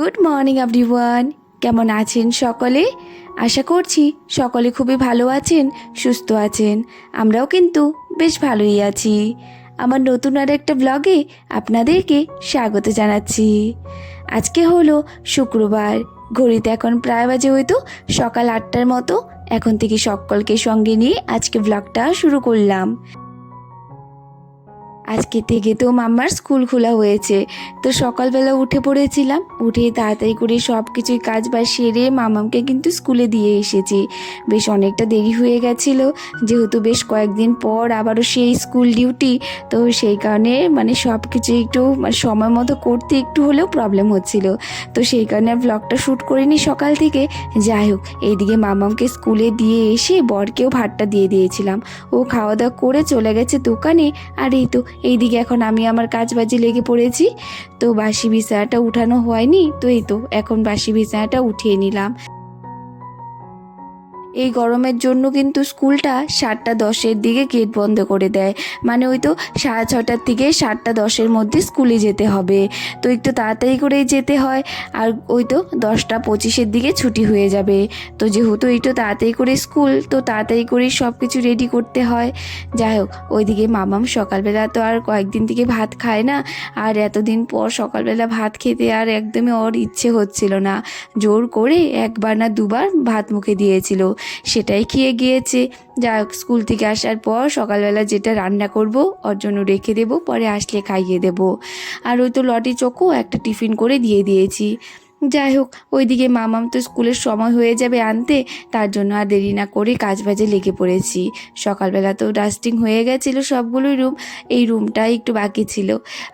Good morning everyone কেমন আছেন সকলে? আশা করছি সকলে খুবই ভালো আছেন, সুস্থ আছেন। আমরাও কিন্তু বেশ ভালোই আছি। আমার নতুন আর একটা ব্লগে আপনাদেরকে স্বাগত জানাচ্ছি। আজকে হলো শুক্রবার। ঘড়িতে এখন প্রায় বাজে হয়তো, সকাল আটটার মতো। এখন থেকে সকলকে সঙ্গে নিয়ে আজকে ব্লগটা শুরু করলাম। আজকে থেকে তো মাম্মার স্কুল খোলা হয়েছে। তো সকালবেলা উঠে পড়েছিলাম উঠে তাড়াতাড়ি করে সব কিছুই কাজ বাজ সেরে মামামকে কিন্তু স্কুলে দিয়ে এসেছি। বেশ অনেকটা দেরি হয়ে গেছিল, যেহেতু বেশ কয়েকদিন পর আবারও সেই স্কুল ডিউটি, তো সেই কারণে মানে সব কিছু একটু সময় মতো করতে একটু হলেও প্রবলেম হচ্ছিল। তো সেই কারণে ব্লগটা শ্যুট করিনি সকাল থেকে। যাই হোক, এইদিকে মামামকে স্কুলে দিয়ে এসে বরকেও ভাতটা দিয়ে দিয়েছিলাম। ও খাওয়া দাওয়া করে চলে গেছে দোকানে, আর এই তো এইদিকে এখন আমি আমার কাজ বাজে লেগে পড়েছি। তো বাসি বিছানাটা উঠানো হয়নি। তো এই তো, এখন বাসি বিছানাটা উঠিয়ে নিলাম। এই গরমের জন্য কিন্তু স্কুলটা সাতটা দশের দিকে গেট বন্ধ করে দেয়। মানে ওই তো সাড়ে ছটার থেকে সাতটা দশের মধ্যে স্কুলে যেতে হবে। তো একটু তাড়াতাড়ি করেই যেতে হয় আর ওই তো দশটা পঁচিশের দিকে ছুটি হয়ে যাবে। তো যেহেতু একটু তাড়াতাড়ি করে স্কুল, তো তাড়াতাড়ি করেই সব কিছু রেডি করতে হয়। যাই হোক, ওইদিকে মামাম সকালবেলা তো আর কয়েকদিন থেকে ভাত খায় না। আর এতদিন পর সকালবেলা ভাত খেতে আর একদমই ওর ইচ্ছে হচ্ছিল না। জোর করে একবার না দুবার ভাত মুখে দিয়েছিল। সেটাই খেয়ে গিয়েছে। যা স্কুল থেকে আসার পর সকালবেলা যেটা রান্না করব, ওর জন্য রেখে দেব, পরে আসলে খাইয়ে দেব। আর ওই তো লটি চোখও একটা টিফিন করে দিয়ে দিয়েছি। যাই হোক, ওইদিকে মামাম তো স্কুলের সময় হয়ে যাবে আনতে, তার জন্য আর দেরি না করে কাজ বাজে লেগে পড়েছি। সকালবেলা তো ডাস্টিং হয়ে গেছিল সবগুলোই রুম, এই রুমটাই একটু বাকি ছিল।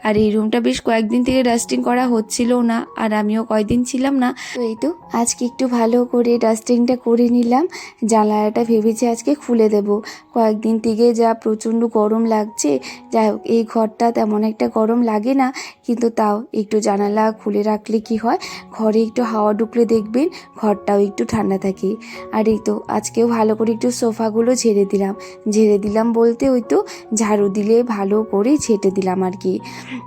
আর এই রুমটা বেশ কয়েকদিন থেকে ডাস্টিং করা হচ্ছিলও না, আর আমিও কয়েকদিন ছিলাম না। তো এই তো, আজকে একটু ভালো করে ডাস্টিংটা করে নিলাম। জানলাটা ভেবেছি আজকে খুলে দেব। কয়েকদিন থেকে যা প্রচণ্ড গরম লাগছে, যাই হোক, এই ঘরটা তেমন একটা গরম লাগে না, কিন্তু তাও একটু জানালা খুলে রাখলে কি হয়? ঘরে একটু হাওয়া ঢুকলে দেখবেন ঘরটাও একটু ঠান্ডা থাকে। আর এই তো, আজকেও ভালো করে একটু সোফাগুলো ঝেড়ে দিলাম। ঝেড়ে দিলাম বলতে ওই তো ঝাড়ু দিলে ভালো করে ঝেঁটে দিলাম আর কি।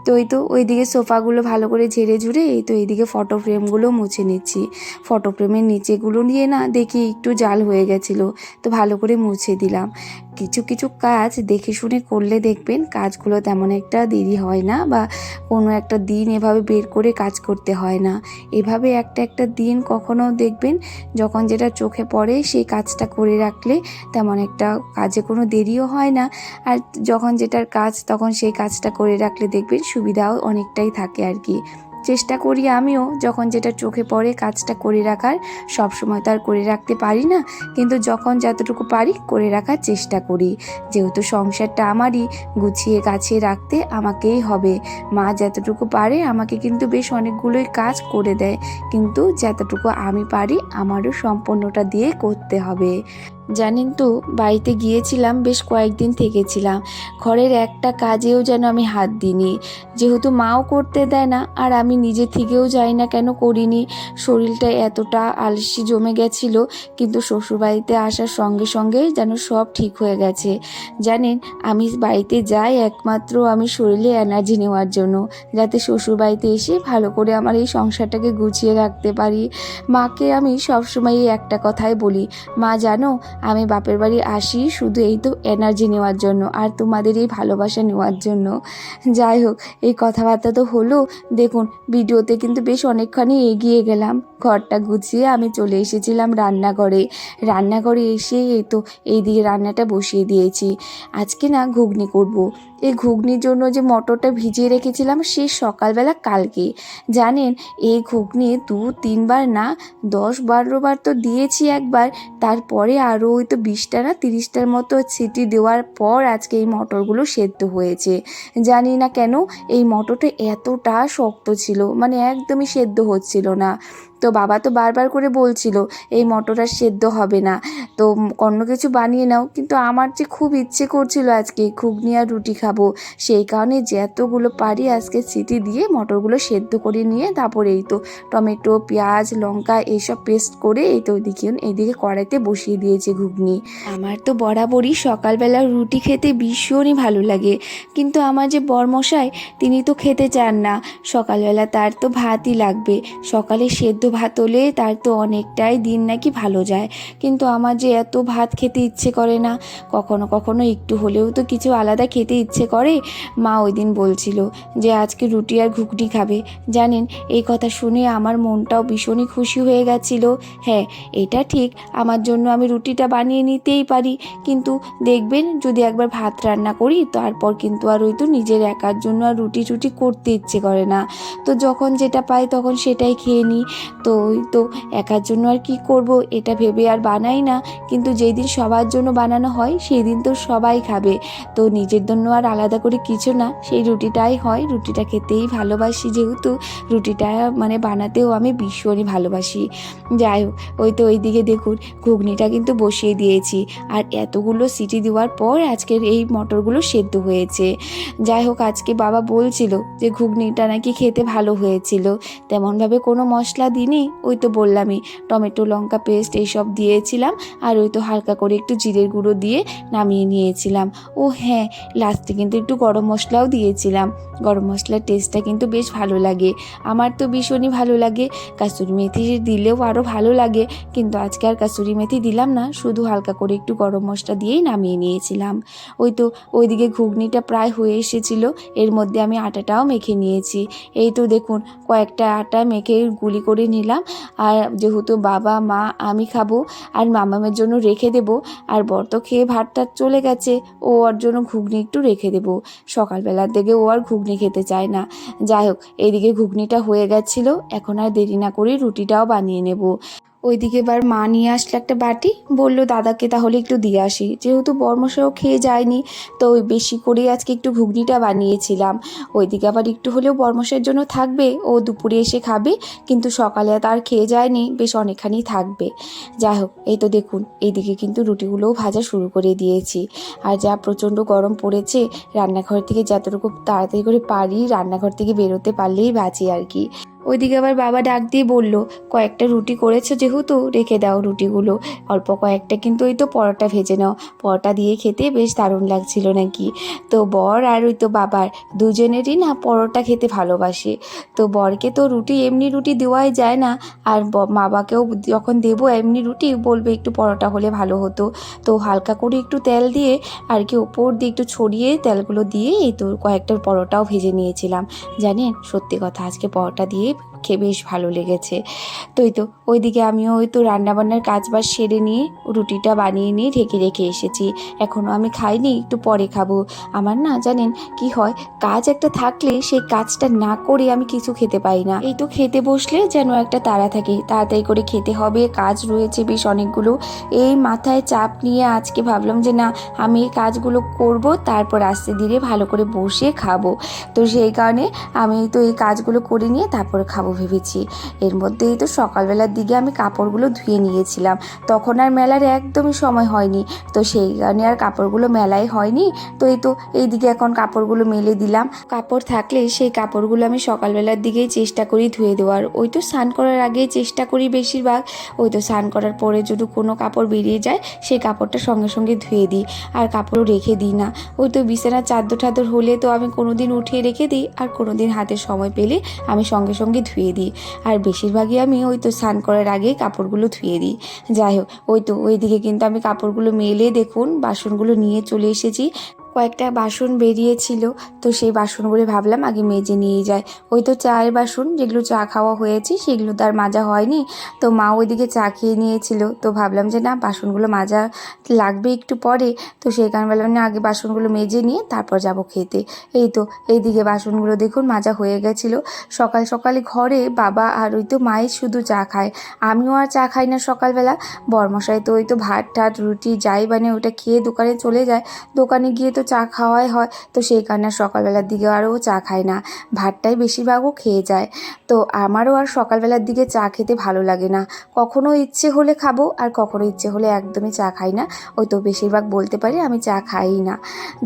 তো ওই তো ওইদিকে সোফাগুলো ভালো করে ঝেড়ে ঝুড়ে এই তো এইদিকে ফটো ফ্রেমগুলো মুছে নিচ্ছি। ফটো ফ্রেমের নিচেগুলো নিয়ে না দেখি একটু জাল হয়ে গেছিল, তো ভালো করে মুছে দিলাম। কিছু কিছু কাজ দেখে শুনে করলে দেখবেন কাজগুলো তেমন একটা দেরি হয় না বা কোনো একটা দিন এভাবে বের করে কাজ করতে হয় না। এভাবে একটা একটা দিন কখনো দেখবেন যখন যেটা চোখে পড়ে সেই কাজটা করে রাখলে তেমন একটা কাজে কোনো দেরিও হয় না। আর যখন যেটার কাজ তখন সেই কাজটা করে রাখলে দেখবেন সুবিধাও অনেকটাই থাকে আর কি। চেষ্টা করি আমিও, যখন যেটা চোখে পড়ে কাজটা করে রাখার সব সময় তো আর করে রাখতে পারি না, কিন্তু যখন যতটুকু পারি করে রাখার চেষ্টা করি। যেহেতু সংসারটা আমারই, গুছিয়ে গাছিয়ে রাখতে আমাকেই হবে। মা যতটুকু পারে আমাকে কিন্তু বেশ অনেকগুলোই কাজ করে দেয়, কিন্তু যতটুকু আমি পারি আমারও সম্পূর্ণটা দিয়ে করতে হবে। জানেন তো, বাড়িতে গিয়েছিলাম, বেশ কয়েকদিন থেকেছিলাম। ঘরের একটা কাজেও যেন আমি হাত দিইনি। যেহেতু মাও করতে দেয় না, আর আমি নিজে থেকেও যাই না কেন করিনি। শরীরটা এতটা আলসি জমে গেছিল, কিন্তু শ্বশুরবাড়িতে আসার সঙ্গে সঙ্গে যেন সব ঠিক হয়ে গেছে। জানেন, আমি বাড়িতে যাই একমাত্র আমি শরীরে এনার্জি নেওয়ার জন্য, যাতে শ্বশুরবাড়িতে এসে ভালো করে আমার এই সংসারটাকে গুছিয়ে রাখতে পারি। মাকে আমি সবসময় একটা কথাই বলি, মা, জানো আমি বাপের বাড়ি আসি শুধু এই তো এনার্জি নেওয়ার জন্য আর তোমাদের এই ভালোবাসা নেওয়ার জন্য। যাই হোক, এই কথাবার্তা তো হলো। দেখুন, ভিডিওতে কিন্তু বেশ অনেকখানি এগিয়ে গেলাম। ঘরটা গুছিয়ে আমি চলে এসেছিলাম রান্নাঘরে। রান্নাঘরে এসে এই তো, এই দিকে রান্নাটা বসিয়ে দিয়েছি। আজকে না ঘুগনি করব। এই ঘুগনির জন্য যে মটরটা ভিজিয়ে রেখেছিলাম সে সকালবেলা কালকে। জানেন, এই ঘুগনি দু, তিনবার না, দশ বারো বার তো দিয়েছি একবার। তারপরে আরও ওই তো বিশটা না, তিরিশটার মতো সিটি দেওয়ার পর আজকে এই মটরগুলো সেদ্ধ হয়েছে। জানি না কেন, এই মটরটা এতটা শক্ত ছিল মানে একদমই সেদ্ধ হচ্ছিল না। তো বাবা তো বারবার করে বলছিল, এই মটর আর সেদ্ধ হবে না। তো অন্য কিছু বানিয়ে নাও। কিন্তু আমার যে খুব ইচ্ছে করছিল আজকে ঘুগনি আর রুটি খাব, সেই কারণে যতগুলো পারি আজকে সিটি দিয়ে মটরগুলো সেদ্ধ করে নিয়ে তারপরে এই তো টমেটো, পেঁয়াজ, লঙ্কা এইসব পেস্ট করে এই তো ওইদিকে এইদিকে কড়াইতে বসিয়ে দিয়েছে ঘুগনি। আমার তো বরাবরই সকালবেলা রুটি খেতে ভীষণই ভালো লাগে। কিন্তু আমার যে বরমশাই, তিনি তো খেতে চান না। সকালবেলা তার তো ভাতই লাগবে। সকালে সেদ্ধ ভাত হলে তার তো অনেকটাই দিন নাকি ভালো যায়। কিন্তু আমার যে এত ভাত খেতে ইচ্ছে করে না, কখনো কখনো একটু হলেও তো কিছু আলাদা খেতে ইচ্ছে করে। মা ওই দিন বলছিল যে, আজকে রুটি আর ঘুগনি খাবে। জানেন, এই কথা শুনে আমার মনটাও ভীষণই খুশি হয়ে গেছিল। হ্যাঁ এটা ঠিক, আমার জন্য আমি রুটিটা বানিয়ে নিতেই পারি। কিন্তু দেখবেন, যদি একবার ভাত রান্না করি, তারপর কিন্তু আর ওই তো নিজের একার জন্য আর রুটি টুটি করতে ইচ্ছে করে না। তো যখন যেটা পাই তখন সেটাই খেয়ে নিই। তো ওই তো একার জন্য আর কি করব? এটা ভেবে আর বানাই না। কিন্তু যেই দিন সবার জন্য বানানো হয় সেই দিন তো সবাই খাবে। তো নিজের জন্য আর আলাদা করে কিছু না। সেই রুটিটাই হয়। রুটিটা খেতেই ভালোবাসি যেহেতু। রুটিটা মানে বানাতেও আমি ভীষণই ভালোবাসি। যাই হোক, ওই তো ওইদিকে দেখুন, ঘুগনিটা কিন্তু বসিয়ে দিয়েছি। আর এতগুলো সিটি দেওয়ার পর আজকের এই মটরগুলো সেদ্ধ হয়েছে। যাই হোক, আজকে বাবা বলছিল যে, ঘুগনিটা নাকি খেতে ভালো হয়েছিল। তেমনভাবে কোনো মশলা দিইনি ওই তো বললামই, টমেটো, লঙ্কা পেস্ট এইসব দিয়েছিলাম আর ওই তো হালকা করে একটু জিরের গুঁড়ো দিয়ে নামিয়ে নিয়েছিলাম। ও হ্যাঁ লাস্টে কিন্তু একটু গরম মশলাও দিয়েছিলাম। গরম মশলার টেস্টটা কিন্তু বেশ ভালো লাগে। আমার তো ভীষণই ভালো লাগে। কাসুরি মেথি দিলেও আরও ভালো লাগে। কিন্তু আজকে আর কাসুরি মেথি দিলাম না, শুধু হালকা করে একটু গরম মশলা দিয়েই নামিয়ে নিয়েছিলাম। ওই তো ওইদিকে ঘুগনিটা প্রায় হয়ে এসেছিল, এর মধ্যে আমি আটাটাও মেখে নিয়েছি। এই তো দেখুন, কয়েকটা আটা মেখে গুলি করে নিলাম। আর যেহেতু বাবা, মা, আমি খাব আর মামামের জন্য রেখে দেবো, আর বর তো খেয়ে ভাতটা চলে গেছে, ও ওর জন্য ঘুগনি একটু রেখে দেবো। সকালবেলার দিকে ও আর ঘুগনি খেতে চায় না। যাই হোক এদিকে ঘুগনিটা হয়ে গেছিল, এখন আর দেরি না করে রুটিটাও বানিয়ে নেব। ওইদিকে এবার মা নিয়ে আসলো একটা বাটি, বলল, দাদাকে তাহলে একটু দিয়ে আসি। যেহেতু বর্মশাও খেয়ে যায়নি, তো ওই বেশি করেই আজকে একটু ঘুগনিটা বানিয়েছিলাম। ওইদিকে আবার একটু হলেও বর্মশের জন্য থাকবে, ও দুপুরে এসে খাবে, কিন্তু সকালে তার খেয়ে যায়নি, বেশ অনেকখানি থাকবে। যাই হোক, এই তো দেখুন, এইদিকে কিন্তু রুটিগুলোও ভাজা শুরু করে দিয়েছি। আর যা প্রচণ্ড গরম পড়েছে, রান্নাঘর থেকে যতটুকু তাড়াতাড়ি করে পারি, রান্নাঘর থেকে বেরোতে পারলেই বাঁচি আর কি। ওইদিকে আবার বাবা ডাক দিয়ে বলল, কয়েকটা রুটি করেছ যেহেতু, রেখে দাও রুটিগুলো। অল্প কয়েকটা কিন্তু ওই তো পরোটা ভেজে নাও। পরোটা দিয়ে খেতে বেশ দারুণ লাগছিল নাকি। তো বর আর ওই তো বাবার দুজনেরই না পরোটা খেতে ভালোবাসে। তো বরকে তো রুটি, এমনি রুটি দেওয়াই যায় না। আর বাবাকেও যখন দেবো এমনি রুটি, বলবে একটু পরোটা হলে ভালো হতো। তো হালকা করে একটু তেল দিয়ে আর কি ওপর দিয়ে একটু ছড়িয়ে তেলগুলো দিয়ে এই তো কয়েকটা পরোটাও ভেজে নিয়েছিলাম। জানেন, সত্যি কথা, আজকে পরোটা দিয়ে subscribe খেয়ে বেশ ভালো লেগেছে। তো তো, ওইদিকে আমিও ওই তো রান্নাবান্নার কাজ বাজ সেরে নিয়ে রুটিটা বানিয়ে নিয়ে ঢেকে রেখে এসেছি। এখনও আমি খাইনি, একটু পরে খাব। আমার না জানেন কি হয়, কাজ একটা থাকলে সেই কাজটা না করে আমি কিছু খেতে পাই না। এই তো খেতে বসলে যেন একটা তাড়া থাকে। তাড়াতাড়ি করে খেতে হবে, কাজ রয়েছে বেশ অনেকগুলো। এই মাথায় চাপ নিয়ে আজকে ভাবলাম যে না, আমি এই কাজগুলো করব, তারপর আস্তে ধীরে ভালো করে বসে খাব। তো সেই কারণে আমি তো এই কাজগুলো করে নিয়ে তারপরে খাব। ভেবেছি। এর মধ্যেই তো সকালবেলার দিকে আমি কাপড়গুলো ধুয়ে নিয়েছিলাম। তখন আর মেলার একদমই সময় হয়নি। তো সেই কারণে আর কাপড়গুলো মেলাই হয়নি। তো এই তো এইদিকে এখন কাপড়গুলো মেলে দিলাম। কাপড় থাকলে সেই কাপড়গুলো আমি সকালবেলার দিকেই চেষ্টা করি ধুয়ে দেওয়ার। ওই তো স্নান করার আগেই চেষ্টা করি বেশিরভাগ। ওই তো স্নান করার পরে যদি কোনো কাপড় বেরিয়ে যায়, সেই কাপড়টা সঙ্গে সঙ্গে ধুয়ে দিই। আর কাপড়ও রেখে দিই না। ওই তো বিছানার চাদর ঠাদর হলে তো আমি কোনো দিন উঠিয়ে রেখে দিই আর কোনো দিন হাতে সময় পেলে আমি সঙ্গে সঙ্গে ধুয়ে দিই। আর বেশিরভাগই আমি ওই তো স্নান করার আগে কাপড়গুলো ধুয়ে দিই। যাই হোক, ওই তো ওইদিকে কিন্তু আমি কাপড়গুলো মেলে দেখুন, বাসনগুলো নিয়ে চলে এসেছি। কয়েকটা বাসন বেরিয়েছিল, তো সেই বাসনগুলো ভাবলাম আগে মেজে নিয়ে যায় ওই তো চায়ের বাসন, যেগুলো চা খাওয়া হয়েছে, সেগুলো তার মাজা হয়নি। তো মা ওইদিকে চা খেয়ে নিয়েছিল, তো ভাবলাম যে না, বাসনগুলো মাজা লাগবে একটু পরে। তো সেই কারণে বললাম, না, আগে বাসনগুলো মেজে নিয়ে তারপর যাব খেতে। এই তো, এইদিকে বাসনগুলো দেখুন মাজা হয়ে গেছিল। সকাল সকালে ঘরে বাবা আর ওই তো মায়ের শুধু চা খায়। আমিও আর চা খাই না সকালবেলা। বরমশাই তো ওই তো ভাত, টাত, রুটি, যাই মানে ওটা খেয়ে দোকানে চলে যায়। দোকানে গিয়ে তো চা খাওয়াই হয়, তো সেই কারণে সকালবেলার দিকে আরও চা খায় না। ভাতটাই বেশিরভাগও খেয়ে যায়। তো আমারও আর সকালবেলার দিকে চা খেতে ভালো লাগে না। কখনো ইচ্ছে হলে খাব আর কখনো ইচ্ছে হলে একদমই চা খাই না। ওই তো বেশিরভাগ বলতে পারি আমি চা খাই না।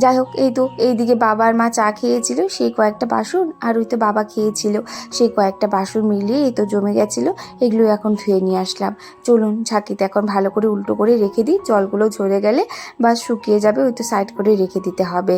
যাই হোক, এই তো এইদিকে বাবা আর মা চা খেয়েছিল, সেই কয়েকটা বাসন আর ওই তো বাবা খেয়েছিল। সেই কয়েকটা বাসন মিলিয়ে এই তো জমে গেছিল, এগুলো এখন ধুয়ে নিয়ে আসলাম। চলুন, ঝাঁকিতে এখন ভালো করে উল্টো করে রেখে দিই, জলগুলো ঝরে গেলে বা শুকিয়ে যাবে, ওই তো সাইড করে রেখে দিতে হবে।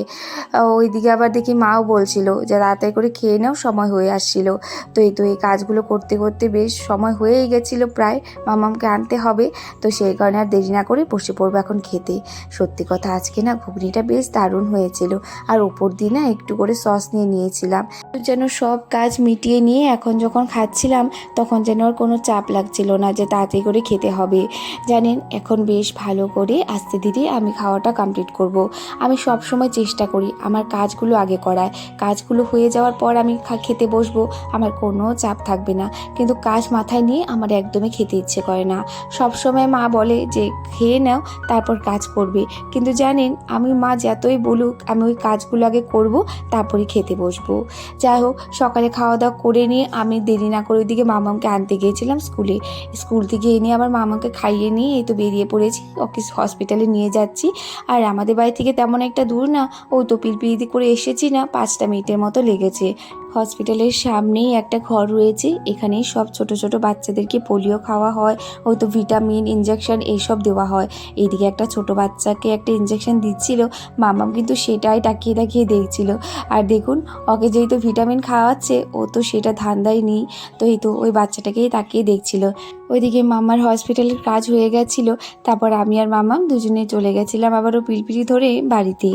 ওইদিকে আবার দেখি মাও বলছিল যে, তাড়াতাড়ি করে খেয়ে নাও, সময় হয়ে আসছিল। তো এই তো এই কাজগুলো করতে করতে বেশ সময় হয়েই গেছিল প্রায়, মামামকে আনতে হবে। তো সেই কারণে আর দেরি না করে বসে পড়ব এখন খেতে। সত্যি কথা, আজকে না ঘুগনিটা বেশ দারুণ হয়েছিল। আর ওপর দিয়ে না একটু করে সস নিয়ে নিয়েছিলাম। যেন সব কাজ মিটিয়ে নিয়ে এখন যখন খাচ্ছিলাম, তখন যেন আর কোনো চাপ লাগছিল না যে, তাড়াতাড়ি করে খেতে হবে। জানেন, এখন বেশ ভালো করে আস্তে ধীরে আমি খাওয়াটা কমপ্লিট করব। আমি সব সময় চেষ্টা করি আমার কাজগুলো আগে করায় কাজগুলো হয়ে যাওয়ার পর আমি খেতে বসবো, আমার কোনো চাপ থাকবে না। কিন্তু কাজ মাথায় নিয়ে আমার একদমই খেতে ইচ্ছে করে না। সবসময় মা বলে যে, খেয়ে নাও, তারপর কাজ করবে। কিন্তু জানেন, আমি মা যতই বলুক, আমি ওই কাজগুলো আগে করব তারপরে খেতে বসবো। যাই হোক, সকালে খাওয়া দাওয়া করে নিয়ে আমি দেরি না করে ওইদিকে মামাকে আনতে গিয়েছিলাম স্কুলে। স্কুল থেকে এনে আবার মামাকে খাইয়ে নিয়ে এই তো বেরিয়ে পড়েছি ওকে হসপিটালে নিয়ে যাচ্ছি। আর আমাদের বাড়ি থেকে তেমন একটা দূর না ওই তো পিলপিলিতে করে এসেছি না পাঁচটা মিনিটের মতো লেগেছে। হসপিটালের সামনেই একটা ঘর রয়েছে। এখানেই সব ছোট ছোট বাচ্চাদেরকে পোলিও খাওয়া হয়, ওই তো ভিটামিন ইঞ্জেকশন এইসব দেওয়া হয়। এইদিকে একটা ছোট বাচ্চাকে একটা ইঞ্জেকশন দিচ্ছিল, মামাম কিন্তু সেটাই তাকিয়ে তাকিয়ে দেখছিল। আর দেখুন, ওকে যেহেতু ভিটামিন খাওয়াচ্ছে, ও তো সেটা ধান্দাই নেই। তো এই তো ওই বাচ্চাটাকেই তাকিয়ে দেখছিল। ওইদিকে মামার হসপিটালের কাজ হয়ে গেছিল, তারপর আমি আর মামাম দুজনে চলে গেছিলাম আবারও পিলপিলি ধরে বাড়িতে।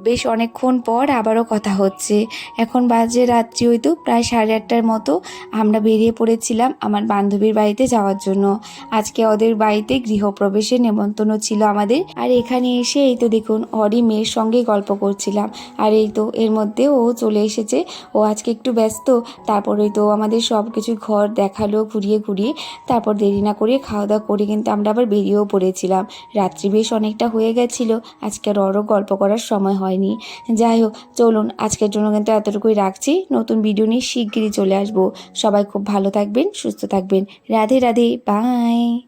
বেশ অনেকক্ষণ পর আবারও কথা হচ্ছে। এখন বাজে রাত্রি হইতো প্রায় সাড়ে আটটার মতো। আমরা বেরিয়ে পড়েছিলাম আমার বান্ধবীর বাড়িতে যাওয়ার জন্য। আজকে ওদের বাড়িতে গৃহপ্রবেশের নেমন্তন্ন ছিল আমাদের। আর এখানে এসে এই তো দেখুন অরি মেয়ের সঙ্গে গল্প করছিলাম। আর এই তো এর মধ্যে ও চলে এসেছে। ও আজকে একটু ব্যস্ত, তারপর তো আমাদের সব কিছু ঘর দেখাল ঘুরিয়ে ঘুরিয়ে। তারপর দেরি না করে খাওয়া দাওয়া করে কিন্তু আমরা আবার বেরিয়েও পড়েছিলাম। রাত্রি বেশ অনেকটা হয়ে গেছিল। আজকে আর ওরও গল্প করার সময় হয়নি। যাই হোক চলুন, আজকের জন্য কিন্তু এতটুকুই রাখছি। নতুন ভিডিও নিয়ে শিগগিরই চলে আসব। সবাই খুব ভালো থাকবেন, সুস্থ থাকবেন। রাধে রাধে বাই